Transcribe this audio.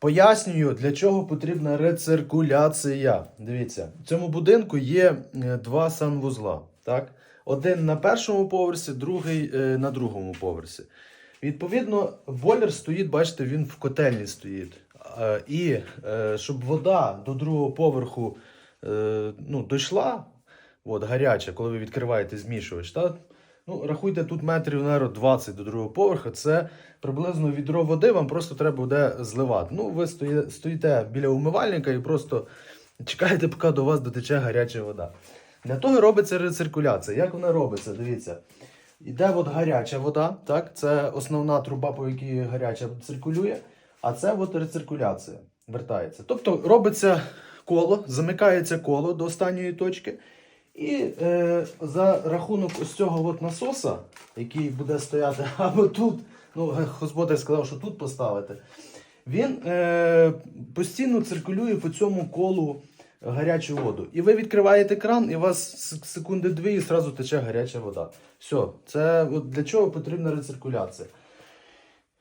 Пояснюю, для чого потрібна рециркуляція. Дивіться, в цьому будинку є е, два санвузла. Так? Один на першому поверсі, другий е, на другому поверсі. Відповідно, бойлер стоїть, бачите, він в котельні стоїть. І е, щоб вода до другого поверху ну, дійшла, от, гаряча, коли ви відкриваєте змішувач, та, ну, рахуйте тут метрів наверно, 20 до другого поверху, це приблизно відро води вам просто треба буде зливати. Ну, ви стоїте біля умивальника і просто чекаєте, поки до вас дотече гаряча вода. Для того робиться рециркуляція. Як вона робиться? Дивіться. Іде от гаряча вода, так? це основна труба, по якій гаряча циркулює, а це от рециркуляція вертається. Тобто робиться коло, замикається коло до останньої точки. І е, за рахунок ось цього от насоса, який буде стояти або тут, ну, господар сказав, що тут поставити, він е, постійно циркулює по цьому колу гарячу воду. І ви відкриваєте кран, і у вас секунди дві і одразу тече гаряча вода. Все, це от для чого потрібна рециркуляція.